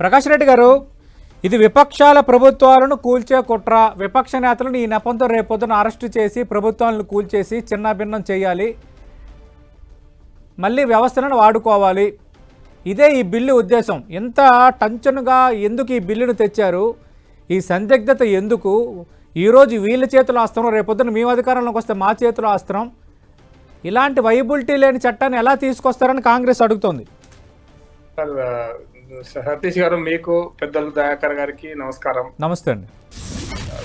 ప్రకాష్ రెడ్డి గారు ఇది విపక్షాల ప్రభుత్వాలను కూల్చే కుట్ర. విపక్ష నేతలను ఈ నెపంతో రేపొద్దున అరెస్టు చేసి ప్రభుత్వాలను కూల్చేసి చిన్నభిన్నం చేయాలి. మళ్ళీ వ్యవస్థలను వాడుకోవాలి. ఇదే ఈ బిల్లు ఉద్దేశం. ఇంత టంచనుగా ఎందుకు ఈ బిల్లును తెచ్చారు? ఈ సందిగ్ధత ఎందుకు? ఈరోజు వీళ్ళ చేతులు అస్త్రం రేపొద్దున మేము అధికారంలోకి వస్తే మా చేతులు అస్త్రం. ఇలాంటి వైబిలిటీ లేని చట్టాన్ని ఎలా తీసుకొస్తారని కాంగ్రెస్ అడుగుతోంది. సతీష్ గారు మీకు పెద్దలు దయాకర్ గారికి నమస్కారం నమస్తే అండి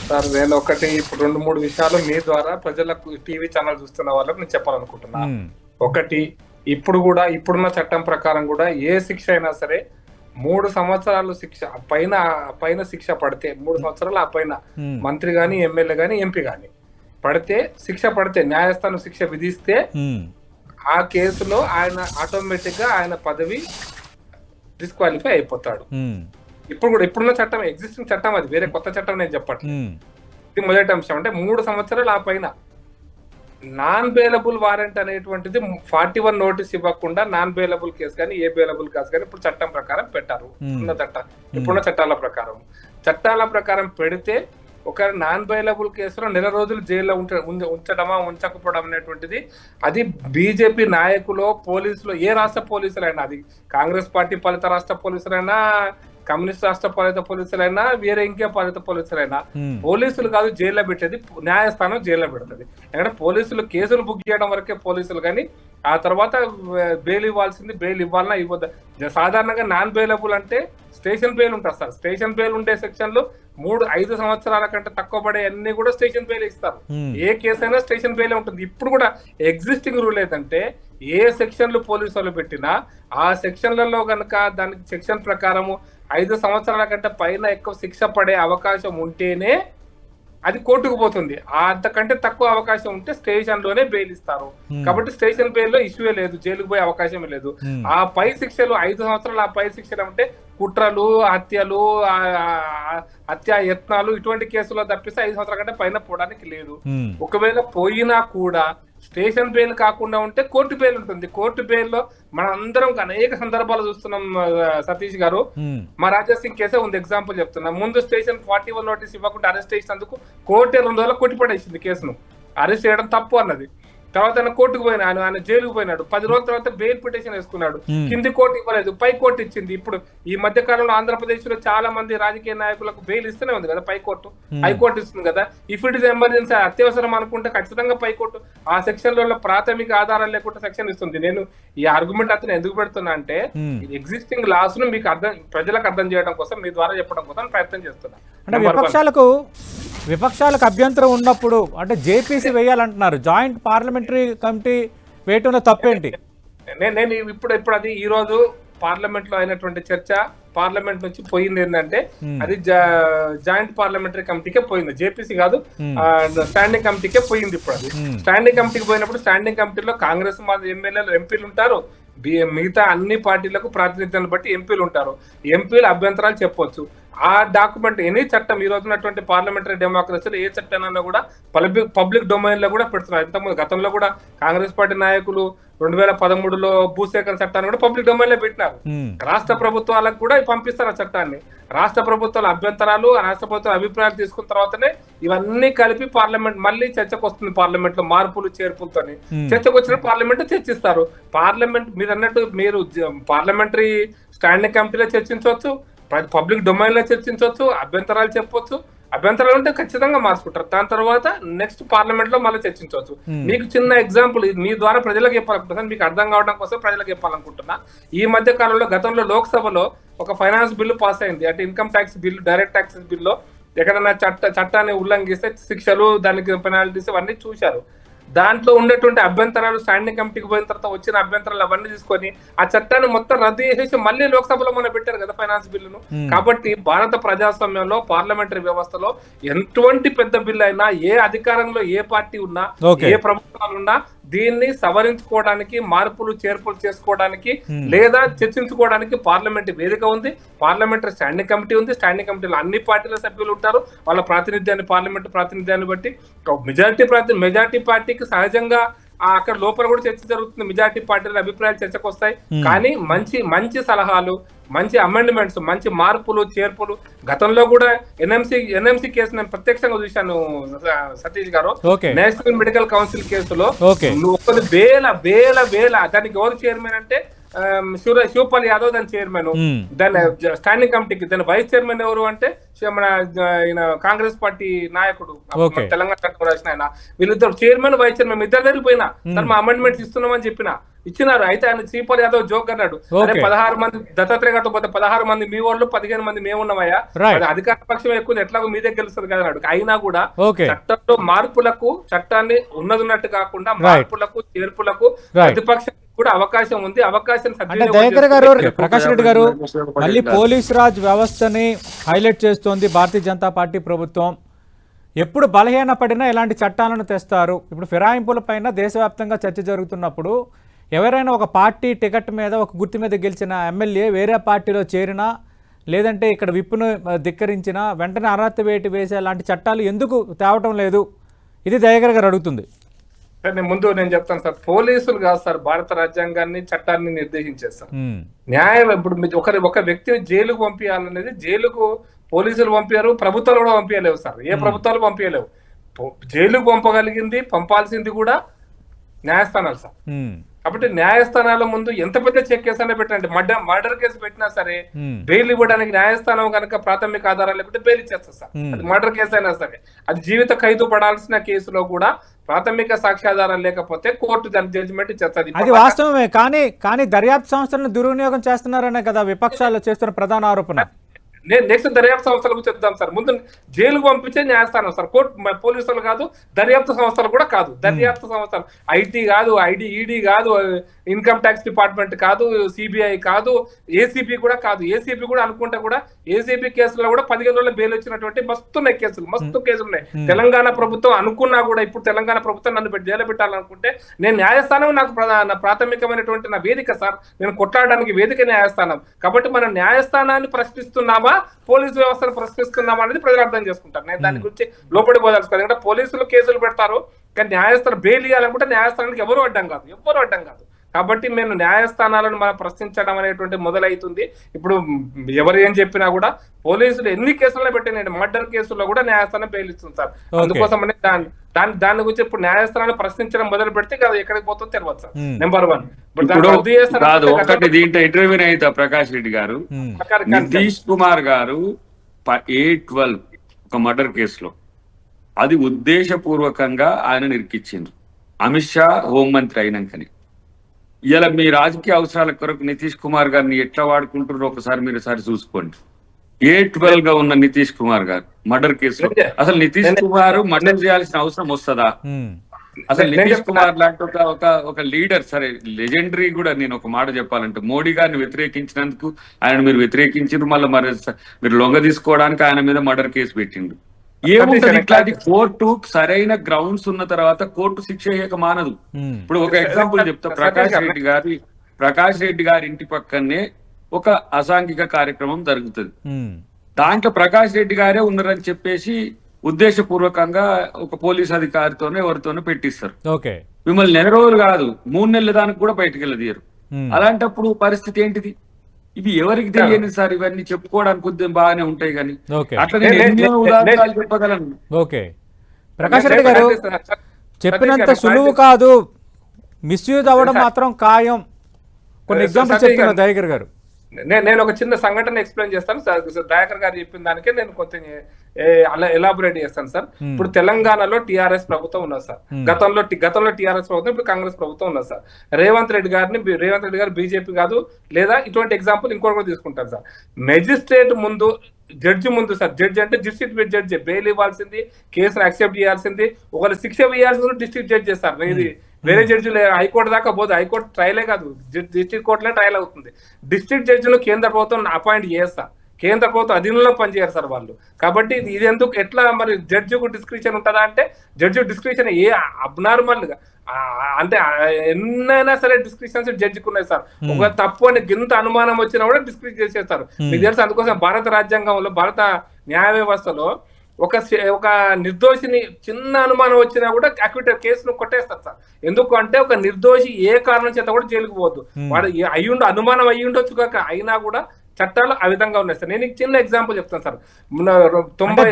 సార్ నేను ఒకటి ఇప్పుడు రెండు మూడు విషయాలు మీ ద్వారా ప్రజలకు టీవీ ఛానల్ చూస్తున్న వాళ్ళకు నేను చెప్పాలనుకుంటున్నా. ఒకటి ఇప్పుడు కూడా ఇప్పుడున్న చట్టం ప్రకారం కూడా ఏ శిక్ష అయినా సరే మూడు సంవత్సరాలు శిక్ష పైన పైన శిక్ష పడితే మూడు సంవత్సరాలు ఆ పైన. మంత్రి గాని ఎమ్మెల్యే గాని ఎంపీ గాని పడితే శిక్ష పడితే న్యాయస్థానం శిక్ష విధిస్తే. ఆ కేసులో ఆయన ఆటోమేటిక్గా ఆయన పదవి డిస్క్వాలిఫై అయిపోతాడు. ఇప్పుడు కూడా ఇప్పుడున్న చట్టం ఎగ్జిస్టింగ్ చట్టం అది వేరే కొత్త చట్టం నేను చెప్పట్లేదు. ఇది మొదటి అంశం. అంటే మూడు సంవత్సరాలు ఆ పైన. నాన్ బెయిలబుల్ వారెంట్ అనేటువంటిది ఫార్టీ వన్ నోటీస్ ఇవ్వకుండా నాన్ బెయిలబుల్ కేసు కానీ ఏ బెయిలబుల్ కేసు కానీ ఇప్పుడు చట్టం ప్రకారం పెట్టారు. ఉన్న చట్టం ఇప్పుడున్న చట్టాల ప్రకారం. చట్టాల ప్రకారం పెడితే ఒక నాన్ బెయిలబుల్ కేసులో నెల రోజులు జైల్లో ఉంచ- ఉంచడమా ఉంచకపోవడం అనేటువంటిది. అది బీజేపీ నాయకులు పోలీసులు ఏ రాష్ట్ర పోలీసులైనా అది కాంగ్రెస్ పార్టీ పాలిత రాష్ట్ర పోలీసులైనా కమ్యూనిస్ట్ రాష్ట్ర పాలిత పోలీసులైనా వేరే ఇంకే పాలిత పోలీసులైనా. పోలీసులు కాదు జైల్లో పెట్టేది న్యాయస్థానం జైల్లో పెడుతుంది. ఎందుకంటే పోలీసులు కేసులు బుక్ చేయడం వరకే పోలీసులు కానీ ఆ తర్వాత బెయిల్ ఇవ్వాల్సింది బెయిల్ ఇవ్వాలన్నా ఇవ్వద్దు సాధారణంగా నాన్ బెయిలబుల్ అంటే స్టేషన్ బెయిల్ ఉంటుంది సార్. స్టేషన్ బెయిల్ ఉండే సెక్షన్లు మూడు ఐదు సంవత్సరాల కంటే తక్కువ పడే అన్ని కూడా స్టేషన్ బెయిల్ ఇస్తారు. ఏ కేసు అయినా స్టేషన్ బెయిల్ ఉంటుంది ఇప్పుడు కూడా ఎగ్జిస్టింగ్ రూల్ ఏంటంటే ఏ సెక్షన్లు పోలీసు వాళ్ళు పెట్టినా ఆ సెక్షన్లలో కనుక దానికి సెక్షన్ ప్రకారము ఐదు సంవత్సరాల కంటే పైన ఎక్కువ శిక్ష పడే అవకాశం ఉంటేనే అది కోర్టుకు పోతుంది ఆ అంతకంటే తక్కువ అవకాశం ఉంటే స్టేషన్లోనే బెయిల్ ఇస్తారు. కాబట్టి స్టేషన్ బెయిల్లో ఇష్యూ లేదు జైలుకు పోయే అవకాశం లేదు. ఆ పై శిక్షలు ఐదు సంవత్సరాలు ఆ పై శిక్షలు అంటే కుట్రలు హత్యలు హత్య యత్నాలు ఇటువంటి కేసులో తప్పిస్తే ఐదు సంవత్సరాల కంటే పైన పోవడానికి లేదు. ఒకవేళ పోయినా కూడా స్టేషన్ బెయిల్ కాకుండా ఉంటే కోర్టు బెయిల్ ఉంటుంది. కోర్టు బెయిల్లో మనం అందరం అనేక సందర్భాలు చూస్తున్నాం సతీష్ గారు. మా రాజా సింగ్ కేసే ఉంది ఎగ్జాంపుల్ చెప్తున్నా. ముందు స్టేషన్ ఫార్టీ వన్ నోటీస్ ఇవ్వకుండా అరెస్ట్ చేసినందుకు కోర్టు రెండు రోజులు కొట్టిపడేసింది కేసును. అరెస్ట్ చేయడం తప్పు అన్నది. తర్వాత ఆయన కోర్టుకు పోయినా ఆయన ఆయన జైలుకు పోయినాడు. పది రోజుల తర్వాత బెయిల్ పిటిషన్ వేసుకున్నాడు. కింది కోర్టు ఇవ్వలేదు. పై కోర్టు ఇచ్చింది. ఇప్పుడు ఈ మధ్య కాలంలో ఆంధ్రప్రదేశ్లో చాలా మంది రాజకీయ నాయకులకు బెయిల్ ఇస్తూనే ఉంది కదా పై కోర్టు. హైకోర్టు ఇస్తుంది కదా. ఇఫ్ ఇట్ ఇస్ ఎమర్జెన్సీ అత్యవసరం అనుకుంటే ఖచ్చితంగా పై కోర్టు ఆ సెక్షన్లో ప్రాథమిక ఆధారాలు లేకుండా సెక్షన్ ఇస్తుంది. నేను ఈ ఆర్గ్యుమెంట్ అతను ఎందుకు పెడుతున్నా అంటే. ఎగ్జిస్టింగ్ లాస్ను మీకు అర్థం ప్రజలకు అర్థం చేయడం కోసం మీ ద్వారా చెప్పడం కోసం ప్రయత్నం చేస్తున్నా. అంటే. విపక్షాలకు విపక్షాలకు అభ్యంతరం ఉన్నప్పుడు అంటే జేపీసీ వేయాలంటున్నారు జాయింట్ పార్లమెంటరీ కమిటీ వేయటంలో తప్పేంటి నేను నేను ఇప్పుడు ఇప్పుడు అది ఈ రోజు పార్లమెంట్లో అయినటువంటి చర్చ పార్లమెంట్ నుంచి పోయింది ఏంటంటే Hmm. అది జాయింట్ పార్లమెంటరీ కమిటీకే పోయింది జేపీసీ కాదు Hmm. స్టాండింగ్ కమిటీకే పోయింది ఇప్పుడు అది Hmm. స్టాండింగ్ కమిటీకి పోయినప్పుడు స్టాండింగ్ కమిటీలో కాంగ్రెస్ ఎమ్మెల్యేలు ఎంపీలు ఉంటారు మిగతా అన్ని పార్టీలకు ప్రాతినిధ్యాన్ని బట్టి ఎంపీలు ఉంటారు ఎంపీలు అభ్యంతరాలు చెప్పొచ్చు ఆ డాక్యుమెంట్ ఎనీ చట్టం ఈ రోజు ఉన్నటువంటి పార్లమెంటరీ డెమోక్రసీలో ఏ చట్టానన్నా కూడా పబ్లిక్ పబ్లిక్ డొమైన్లో కూడా పెడుతున్నారు. ఇంతకుముందు గతంలో కూడా కాంగ్రెస్ పార్టీ నాయకులు రెండు వేల పదమూడులో భూసేకరణ చట్టాన్ని కూడా పబ్లిక్ డొమైన్లో పెట్టినారు. రాష్ట్ర ప్రభుత్వాలకు కూడా పంపిస్తారు ఆ చట్టాన్ని. రాష్ట్ర ప్రభుత్వాల అభ్యంతరాలు రాష్ట్ర ప్రభుత్వాల అభిప్రాయాలు తీసుకున్న తర్వాతనే ఇవన్నీ కలిపి పార్లమెంట్ మళ్ళీ చర్చకు వస్తుంది పార్లమెంట్లో మార్పులు చేర్పులతోని. Hmm. చర్చకు వచ్చిన పార్లమెంట్ చర్చిస్తారు. పార్లమెంట్ మీరు అన్నట్టు మీరు పార్లమెంటరీ స్టాండింగ్ కమిటీలో చర్చించవచ్చు. పబ్లిక్ డొమైన్లో చర్చించవచ్చు అభ్యంతరాలు చెప్పొచ్చు అభ్యంతరాలు ఉంటే ఖచ్చితంగా మార్చుకుంటారు. దాని తర్వాత నెక్స్ట్ పార్లమెంట్లో మళ్ళీ చర్చించవచ్చు. Hmm. మీకు చిన్న ఎగ్జాంపుల్ మీ ద్వారా ప్రజలకు చెప్పాలనుకుంటున్నాను మీకు అర్థం కావడం కోసం ప్రజలకు చెప్పాలనుకుంటున్నా. ఈ మధ్య కాలంలో గతంలో లోక్సభలో ఒక ఫైనాన్స్ బిల్లు పాస్ అయింది. అంటే income tax bill direct taxes bill ఎక్కడైనా చట్ట చట్టాన్ని ఉల్లంఘిస్తే శిక్షలు దానికి పెనాల్టీస్ అవన్నీ చూశారు. దాంట్లో ఉండేటువంటి అభ్యంతరాలు స్టాండింగ్ కమిటీకి పోయిన తర్వాత వచ్చిన అభ్యంతరాలు అవన్నీ తీసుకొని ఆ చట్టాన్ని మొత్తం రద్దు చేసేసి మళ్ళీ లోక్సభలో మనం పెట్టారు కదా ఫైనాన్స్ బిల్లును. కాబట్టి భారత ప్రజాస్వామ్యంలో పార్లమెంటరీ వ్యవస్థలో ఎటువంటి పెద్ద బిల్లు అయినా ఏ అధికారంలో ఏ పార్టీ ఉన్నా. ఏ ప్రభుత్వాలు ఉన్నా దీన్ని సవరించుకోవడానికి మార్పులు చేర్పులు చేసుకోవడానికి Hmm. లేదా చర్చించుకోవడానికి పార్లమెంట్ వేదిక ఉంది. పార్లమెంటరీ స్టాండింగ్ కమిటీ ఉంది. స్టాండింగ్ కమిటీలో అన్ని పార్టీల సభ్యులు ఉంటారు. వాళ్ళ ప్రాతినిధ్యాన్ని పార్లమెంట్ ప్రాతినిధ్యాన్ని బట్టి మెజారిటీ ప్రాతి మెజారిటీ పార్టీకి సహజంగా అక్కడ లోపల కూడా చర్చ జరుగుతుంది. మెజార్టీ పార్టీల అభిప్రాయాలు చర్చకు వస్తాయి కానీ మంచి మంచి సలహాలు మంచి అమెండ్మెంట్స్ మంచి మార్పులు చేర్పులు గతంలో కూడా ఎన్ఎంసి ఎన్ఎంసి కేసు నేను ప్రత్యక్షంగా చూశాను Satish garu. National medical council కేసులో ఓకే. ఒక వేల వేల వేల దానికి ఎవరు చైర్మన్ అంటే శివ శివపాల్ యాదవ్ దాని చైర్మన్. దాని స్టాండింగ్ కమిటీకి దాని వైస్ చైర్మన్ ఎవరు అంటే మన ఈయన కాంగ్రెస్ పార్టీ నాయకుడు. తెలంగాణ తరపున రాసిన ఆయన. వీళ్ళిద్దరు చైర్మన్ వైస్ చైర్మన్ మీ ఇద్దరు దగ్గరికి పోయినా సార్ మా అమెండ్మెంట్స్ ఇస్తున్నామని చెప్పిన. ఇచ్చినారు. అయితే ఆయన శ్రీపాల్ యాదవ్ జోక్ అన్నాడు. అరే ఓకే. పదహారు మంది దత్తాత్రేయ గారితో పోతే పదహారు మంది మీ వాళ్ళు పదిహేను మంది మేము ఉన్నామయ్యా. Right. అది అధికార పక్షం ఎక్కువ ఎట్లాగో మీదే గెలుస్తుంది కదా అన్నాడు. అయినా కూడా చట్టంలో మార్పులకు చట్టాన్ని ఉన్నదున్నట్టు కాకుండా మార్పులకు చేర్పులకు. ప్రతిపక్షం కూడా అవకాశం ఉంది. అవకాశం అంటే దయాకర్ గారు ప్రకాష్ రెడ్డి గారు మళ్ళీ పోలీస్ రాజ్ వ్యవస్థని హైలైట్ చేస్తోంది భారతీయ జనతా పార్టీ ప్రభుత్వం. ఎప్పుడు బలహీనపడినా ఇలాంటి చట్టాలను తెస్తారు? ఇప్పుడు ఫిరాయింపుల పైన దేశవ్యాప్తంగా చర్చ జరుగుతున్నప్పుడు ఎవరైనా ఒక పార్టీ టికెట్ మీద ఒక గుర్తు మీద గెలిచిన ఎమ్మెల్యే వేరే పార్టీలో చేరినా లేదంటే ఇక్కడ విప్పును ధిక్కరించినా వెంటనే అర్హత వేటి వేసే లాంటి చట్టాలు ఎందుకు తేవటం లేదు? ఇది దయాకర్ గారు అడుగుతుంది. సార్, నేను ముందు నేను చెప్తాను సార్ పోలీసులు కాదు సార్ భారత రాజ్యాంగాన్ని చట్టాన్ని నిర్దేశించేది సార్. న్యాయం ఇప్పుడు ఒకరి ఒక వ్యక్తిని జైలుకు పంపించాలనేది జైలుకు పోలీసులు పంపించారు ప్రభుత్వాలు కూడా పంపించలేవు సార్. ఏ ప్రభుత్వాలు పంపించలేవు. జైలుకు పంపగలిగింది పంపాల్సింది కూడా న్యాయస్థానాలు సార్. కాబట్టి న్యాయస్థానాల ముందు ఎంత పెద్ద చెక్ కేసు అయినా పెట్టండి. మర్డర్ మర్డర్ కేసు పెట్టినా సరే బెయిల్ ఇవ్వడానికి న్యాయస్థానం కనుక ప్రాథమిక ఆధారాలు లేకుంటే బెయిల్ ఇచ్చేస్తారు సార్. అది మర్డర్ కేసు అయినా సరే. అది జీవిత ఖైదు పడాల్సిన కేసులో కూడా ప్రాథమిక సాక్ష్యాధారాలు లేకపోతే కోర్టు దాని జడ్జిమెంట్ ఇచ్చేస్తుంది. అది వాస్తవమే. కానీ కానీ దర్యాప్తు సంస్థలను దుర్వినియోగం చేస్తున్నారనే కదా విపక్షాలు చేస్తున్న ప్రధాన ఆరోపణ. నేను నెక్స్ట్ దర్యాప్తు సంస్థలకు చెప్తాం సార్. ముందు జైలుకు పంపించే న్యాయస్థానం సార్. కోర్టు పోలీసులు కాదు దర్యాప్తు సంస్థలు కూడా కాదు. దర్యాప్తు సంస్థలు. ఐటీ కాదు ఐడి ఈడీ కాదు ఇన్కమ్ ట్యాక్స్ డిపార్ట్మెంట్ కాదు సిబిఐ కాదు ఏసీపీ కూడా కాదు. ఏసీపీ కూడా అనుకుంటే కూడా ఏసీపీ కేసులో కూడా పదిహేను రోజుల బెయిల్ వచ్చినటువంటి మస్తు ఉన్నాయి కేసులు మస్తు కేసులు ఉన్నాయి. తెలంగాణ ప్రభుత్వం అనుకున్నా కూడా ఇప్పుడు తెలంగాణ ప్రభుత్వం నన్ను పెట్టి జైలు పెట్టాలనుకుంటే నేను న్యాయస్థానం నాకు ప్రాథమికమైనటువంటి నా వేదిక సార్. నేను కొట్లాడడానికి వేదిక న్యాయస్థానం. కాబట్టి మనం న్యాయస్థానాన్ని ప్రశ్నిస్తున్నామా పోలీసు వ్యవస్థను ప్రశ్నిస్తున్నామా అనేది ప్రజలు అర్థం చేసుకుంటారు. నేను దాని గురించి లోపడి పోదలుచుకోవాలి ఎందుకంటే పోలీసులు కేసులు పెడతారు కానీ న్యాయస్థానం బెయిల్ ఇవ్వాలనుకుంటే న్యాయస్థానానికి ఎవరు అడ్డం కాదు ఎవరు అడ్డం కాదు. కాబట్టి మేము న్యాయస్థానాలను మనం ప్రశ్నించడం అనేటువంటి మొదలవుతుంది ఇప్పుడు ఎవరు ఏం చెప్పినా కూడా పోలీసులు ఎన్ని కేసుల్లో పెట్టినండి మర్డర్ కేసుల్లో కూడా న్యాయస్థానం బెయిల్ ఇస్తుంది సార్. అందుకోసమని దాని దాని దాని గురించి ఇప్పుడు న్యాయస్థానాలు ప్రశ్నించడం మొదలు పెడితే ఇక ఎక్కడికి పోతుందో తెలియదు సార్. నెంబర్ వన్ కాదు ఒకటి దీంట్లో ఇంటర్వ్యూ అయితా ప్రకాష్ రెడ్డి గారు. కాదు. నితీష్ కుమార్ గారు ఏ ట్వెల్వ్ ఒక మర్డర్ కేసులో అది ఉద్దేశపూర్వకంగా ఆయన నిరికిచ్చింది అమిత్ షా హోంమంత్రి అయినాకని. ఇలా మీ రాజకీయ అవసరాల కొరకు నితీష్ కుమార్ గారిని ఎట్లా వాడుకుంటున్నారో ఒకసారి మీరు ఒకసారి చూసుకోండి. ఏ ట్వెల్వ్గా ఉన్న నితీష్ కుమార్ గారు మర్డర్ కేసులో అసలు నితీష్ కుమార్ మర్డర్ చేయాల్సిన అవసరం వస్తుందా? అసలు నితీష్. కుమార్ లాంటి ఒక ఒక ఒక లీడర్ సరే లెజెండరీ కూడా నేను ఒక మాట చెప్పాలంటే మోడీ గారిని వ్యతిరేకించినందుకు ఆయన మీరు వ్యతిరేకించారు మళ్ళీ మరి మీరు లొంగ తీసుకోవడానికి ఆయన మీద మర్డర్ కేసు పెట్టిండు ఏముంటది ఇట్లాంటి కోర్టు సరైన గ్రౌండ్స్ ఉన్న తర్వాత కోర్టు శిక్ష వేయక మానదు. ఇప్పుడు ఒక ఎగ్జాంపుల్ చెప్తా. ప్రకాష్ రెడ్డి గారి ప్రకాష్ రెడ్డి గారి ఇంటి పక్కనే ఒక అసాంఘిక కార్యక్రమం జరుగుతుంది. దాంట్లో ప్రకాష్ రెడ్డి గారే ఉన్నారని చెప్పేసి ఉద్దేశపూర్వకంగా ఒక పోలీస్ అధికారితోనే ఎవరితోనో పెట్టిస్తారు. ఓకే. మిమ్మల్ని నెల రోజులు కాదు మూడు నెలల దానికి కూడా బయటకు వెళ్ళదీయరు. అలాంటప్పుడు పరిస్థితి ఏంటిది? ఇవి ఎవరికి తెలియని సార్ ఇవన్నీ చెప్పుకోవడానికి ఉద్యమం బాగానే ఉంటాయి కానీ. అట్లా ఎన్నో ఉదాహరణలు చెప్పగలను. ఓకే. ప్రకాష్ రెడ్డి గారు చెప్పినంత సులువు కాదు. మిస్యూజ్ అవ్వడం మాత్రం ఖాయం. కొన్ని ఎగ్జాంపుల్ సతీష్ చెప్తున్నా గారు. దయాకర్ గారు. నేను నేను ఒక చిన్న సంఘటన ఎక్స్ప్లెయిన్ చేస్తాను. సార్ సార్ దయాకర్ గారు చెప్పిన దానికే నేను కొంచెం అలా ఎలాబొరేట్ చేస్తాను సార్. ఇప్పుడు తెలంగాణలో టిఆర్ఎస్ ప్రభుత్వం ఉన్నది సార్. గతంలో గతంలో టిఆర్ఎస్ ప్రభుత్వం ఇప్పుడు కాంగ్రెస్ ప్రభుత్వం ఉన్నది సార్. రేవంత్ రెడ్డి గారిని రేవంత్ రెడ్డి గారు బీజేపీ కాదు లేదా ఇటువంటి ఎగ్జాంపుల్ ఇంకోటి కూడా తీసుకుంటారు సార్. మెజిస్ట్రేట్ ముందు జడ్జి ముందు సార్. జడ్జి అంటే డిస్ట్రిక్ట్ జడ్జి. బెయిల్ ఇవ్వాల్సింది కేసును యాక్సెప్ట్ చేయాల్సింది. ఒకవేళ శిక్ష వేయాల్సింది డిస్ట్రిక్ట్ జడ్జి చేస్తారు ఇది వేరే జడ్జిలు హైకోర్టు దాకా పోదు. హైకోర్టు ట్రయలే కాదు. డిస్ట్రిక్ట్ కోర్టులే ట్రయల్ అవుతుంది. డిస్ట్రిక్ట్ జడ్జిలు కేంద్ర ప్రభుత్వం అపాయింట్ చేస్తా. కేంద్ర ప్రభుత్వం అధీనంలో పనిచేయరు సార్ వాళ్ళు. కాబట్టి ఇది ఎందుకు ఎట్లా మరి జడ్జికు డిస్క్రిప్షన్ ఉంటుందా అంటే జడ్జి డిస్క్రిప్షన్ ఏ అబ్నార్మల్గా ఆ, అంటే ఎన్నైనా సరే డిస్క్రిప్షన్స్ జడ్జికి ఉన్నాయి సార్. ఒక తప్పు అని గింత అనుమానం వచ్చినా కూడా డిస్క్రిప్ చేసేస్తారు. మీకు తెలుసు అందుకోసం భారత రాజ్యాంగంలో భారత న్యాయ వ్యవస్థలో ఒక ఒక నిర్దోషిని చిన్న అనుమానం వచ్చినా కూడా అక్విటెడ్ కేసును కొట్టేస్తారు సార్. ఎందుకు అంటే ఒక నిర్దోషి ఏ కారణం చేత కూడా జైలుకు పోవద్దు వాడు అయ్యుండు అనుమానం అయ్యి ఉండొచ్చు కాక అయినా కూడా చట్టాలు ఆ విధంగా ఉన్నాయి సార్. నేను చిన్న ఎగ్జాంపుల్ చెప్తాను సార్. తొంభై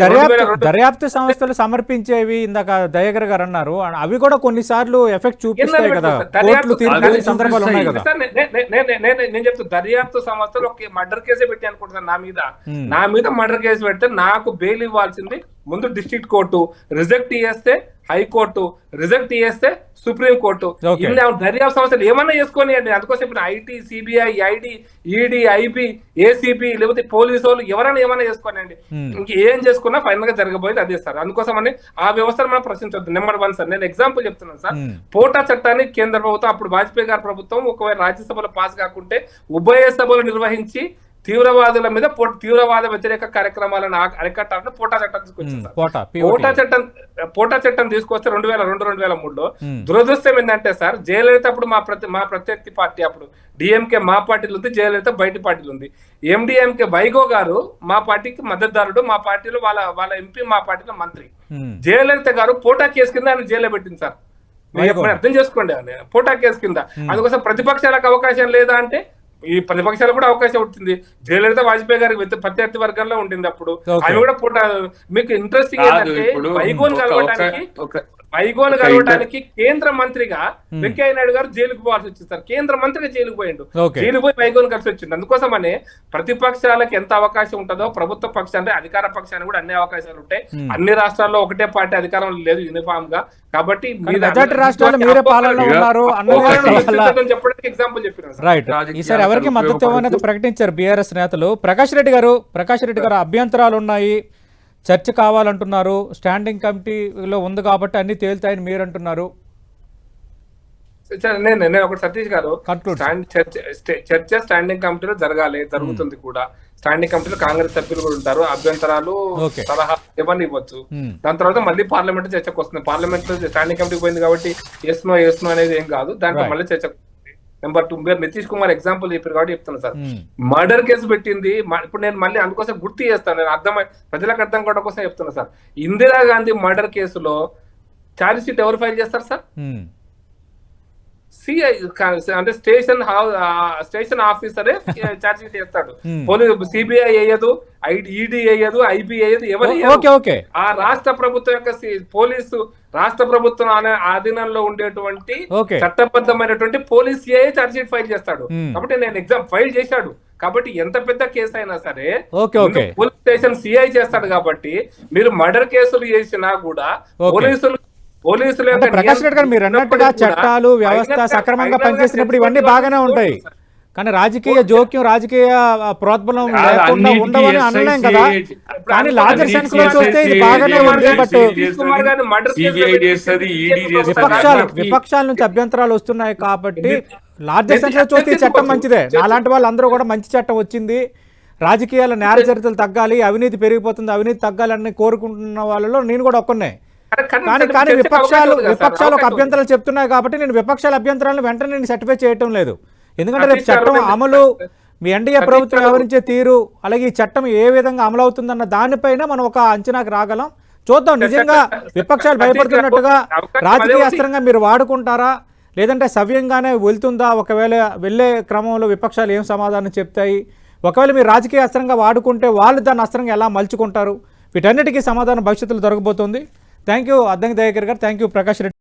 దర్యాప్తు సంస్థలు సమర్పించేవి ఇందాక దయాకర్ గారు అన్నారు. అవి కూడా కొన్నిసార్లు ఎఫెక్ట్ చూపిస్తాయి కదా. సందర్భాలు ఉన్నాయి కదా. నేను చెప్తా. దర్యాప్తు సంస్థలు ఒక మర్డర్ కేసే పెట్టి అనుకుంటున్నాను నా మీద. నా మీద మర్డర్ కేసు పెడితే నాకు బెయిల్ ఇవ్వాల్సింది ముందు డిస్ట్రిక్ట్ కోర్టు. రిజెక్ట్ చేస్తే హైకోర్టు రిజెక్ట్ చేస్తే సుప్రీం కోర్టు. Okay. ఇన్ని దర్యాప్తు సంస్థలు ఏమన్నా చేసుకొని అండి? అందుకోసం ఇప్పుడు IT CBI ID ED IB ACB లేకపోతే పోలీసు వాళ్ళు ఎవరైనా ఏమైనా చేసుకోనండి Hmm. ఇంక ఏం చేసుకున్నా ఫైనల్గా జరగబోయేది అదే సార్. అందుకోసమని ఆ వ్యవస్థను మనం ప్రశ్నించొద్దు. Number one sir. నేను ఎగ్జాంపుల్ చెప్తున్నాను సార్. పోటా చట్టాన్ని కేంద్ర ప్రభుత్వం అప్పుడు వాజ్పేయి గారి ప్రభుత్వం ఒకవేళ రాజ్యసభలో పాస్ కాకుంటే ఉభయ సభలు నిర్వహించి తీవ్రవాదుల మీద తీవ్రవాద వ్యతిరేక కార్యక్రమాలను అరికట్టాలని పోటా చట్టం తీసుకొచ్చింది పోటా. చట్టం పోటా చట్టం తీసుకొస్తే రెండు వేల రెండు రెండు వేల మూడులో. దురదృష్టం ఏంటంటే సార్ జయలలిత అప్పుడు మా ప్రతి మా ప్రత్యర్థి పార్టీ అప్పుడు డిఎంకే మా పార్టీలో ఉంది జయలలిత బయట పార్టీలో ఉంది ఎండిఎంకే వైగో గారు మా పార్టీకి మద్దతుదారుడు మా పార్టీలో వాళ్ళ వాళ్ళ ఎంపీ మా పార్టీలో మంత్రి. జయలలిత గారు పోటా కేసు కింద ఆయన జైల్లో పెట్టింది సార్ అర్థం చేసుకోండి. పోటా కేసు కింద అందుకోసం ప్రతిపక్షాలకు అవకాశం లేదా అంటే ఈ ప్రతిపక్షాలకు కూడా అవకాశం ఉంటుంది జయలలిత వాజ్పేయి గారికి ప్రత్యర్థి వర్గంలో ఉండింది అప్పుడు. ఆమె కూడా పోటా మీకు ఇంట్రెస్టింగ్ కాదు ఏంటంటే ఒక- కలవడానికి ఒక కలవడానికి కేంద్ర మంత్రిగా వెంకయ్య నాయుడు గారు జైలుకు పోవాల్సి వచ్చింది సార్. కేంద్ర మంత్రిగా జైలుకు పోయిండు. జైలు పోయి వైగోన్ కలిసి వచ్చిండు. అందుకోసమనే ప్రతిపక్షాలకు ఎంత అవకాశం ఉంటుందో ప్రభుత్వ పక్ష అంటే అధికార పక్షానికి కూడా అన్ని అవకాశాలు ఉంటాయి. అన్ని రాష్ట్రాల్లో ఒకటే పార్టీ అధికారం లేదు యూనిఫామ్గా కాబట్టి చెప్పడానికి ఎగ్జాంపుల్ చెప్పిన సార్. రైట్ రాజకీయాలకు ఈసారి ఎవరికి మద్దతు ఇవ్వనేది ఉపయోగపడుతూ- ప్రకటించారు బీఆర్ఎస్ నేతలు. ప్రకాష్ రెడ్డి గారు ప్రకాష్ రెడ్డి గారు అభ్యంతరాలు ఉన్నాయి. చర్చ కావాలంటున్నారు స్టాండింగ్ కమిటీలో ఉంది కాబట్టి అన్ని తేలుతాయని మీరు అంటున్నారు నేను నేను ఒకటి సతీష్ గారు చర్చ స్టే- చర్చ స్టాండింగ్ కమిటీలో జరగాలి జరుగుతుంది కూడా. స్టాండింగ్ కమిటీలో కాంగ్రెస్ సభ్యులు కూడా ఉంటారు అభ్యంతరాలు. సలహా ఇవన్నీ ఇవ్వచ్చు. Hmm. దాని తర్వాత మళ్ళీ పార్లమెంట్ చర్చకు వస్తుంది. పార్లమెంట్ స్టాండింగ్ కమిటీకి పోయింది కాబట్టి ఎస్ నో ఎస్ నో అనేది ఏం కాదు. దాంట్లో. మళ్ళీ చర్చకు నెంబర్ టూ. మీరు నితీష్ కుమార్ ఎగ్జాంపుల్ చెప్పారు కాబట్టి చెప్తున్నా సార్. మర్డర్ కేసు పెట్టింది. ఇప్పుడు నేను మళ్ళీ అందుకోసం గుర్తు చేస్తాను. నేను అర్థమై ప్రజలకు అర్థం కావడం కోసం చెప్తున్నా సార్. ఇందిరాగాంధీ మర్డర్ కేసులో ఛార్జ్ షీట్ ఎవరు ఫైల్ చేస్తారు సార్. సిఐ అంటే స్టేషన్ స్టేషన్ ఆఫీసరే ఛార్జ్ షీట్ చేస్తాడు. Hmm. పోలీసు సిబిఐ వేయదు ఈడీ వేయదు ఐబీ వేయదు ఎవరు ఆ రాష్ట్ర ప్రభుత్వం యొక్క పోలీసు రాష్ట్ర ప్రభుత్వం అనే ఆధీనంలో ఉండేటువంటి చట్టబద్ధమైనటువంటి పోలీస్ ఏ ఛార్జ్ షీట్ ఫైల్ చేస్తాడు. Hmm. కాబట్టి నేను ఎగ్జామ్ ఫైల్ చేశాడు. కాబట్టి ఎంత పెద్ద కేసు అయినా సరే పోలీస్ స్టేషన్ సిఐ చేస్తాడు కాబట్టి మీరు మర్డర్ కేసులు చేసినా కూడా. పోలీసులు పోలీసుల ప్రకాష్ రెడ్డి గారు మీరు అన్నట్టుగా చట్టాలు వ్యవస్థ సక్రమంగా పనిచేసినప్పుడు ఇవన్నీ బాగానే ఉంటాయి. కానీ రాజకీయ జోక్యం రాజకీయ కాదు, లేకుండా ఉండవని అనలేం కదా. కానీ లార్జర్ సెన్స్లో చూస్తే ఇది బాగానే ఉంది బట్. విపక్షాలు విపక్షాల నుంచి అభ్యంతరాలు వస్తున్నాయి కాబట్టి లార్జర్ సెన్స్లో చూస్తే చట్టం. మంచిదే. నాలాంటి వాళ్ళు అందరూ కూడా మంచి చట్టం వచ్చింది. రాజకీయాల నేర చరిత్రలు తగ్గాలి అవినీతి పెరిగిపోతుంది అవినీతి తగ్గాలని కోరుకుంటున్న వాళ్ళలో నేను కూడా ఒక్కనే. కానీ- కానీ విపక్షాలు విపక్షాలు ఒక. అభ్యంతరాలు చెప్తున్నాయి కాబట్టి నేను విపక్షాల అభ్యంతరాలను వెంటనే నేను సర్టిఫై చేయటం లేదు. ఎందుకంటే రేపు చట్టం అమలు మీ ఎన్డీఏ ప్రభుత్వం. వ్యవహరించే తీరు అలాగే ఈ చట్టం ఏ విధంగా అమలు అవుతుందన్న దానిపైన మనం ఒక అంచనాకు రాగలం. చూద్దాం నిజంగా విపక్షాలు భయపడుతున్నట్టుగా రాజకీయ. అస్త్రంగా మీరు వాడుకుంటారా? లేదంటే సవ్యంగానే వెళ్తుందా? ఒకవేళ వెళ్ళే క్రమంలో విపక్షాలు ఏం సమాధానం చెప్తాయి? ఒకవేళ మీరు రాజకీయ అస్త్రంగా వాడుకుంటే వాళ్ళు దాన్ని అస్త్రంగా ఎలా మలుచుకుంటారు? వీటన్నిటికీ సమాధానం భవిష్యత్తులో దొరకబోతుంది. Thank you Addanki Dayakar garu thank you Prakash Reddy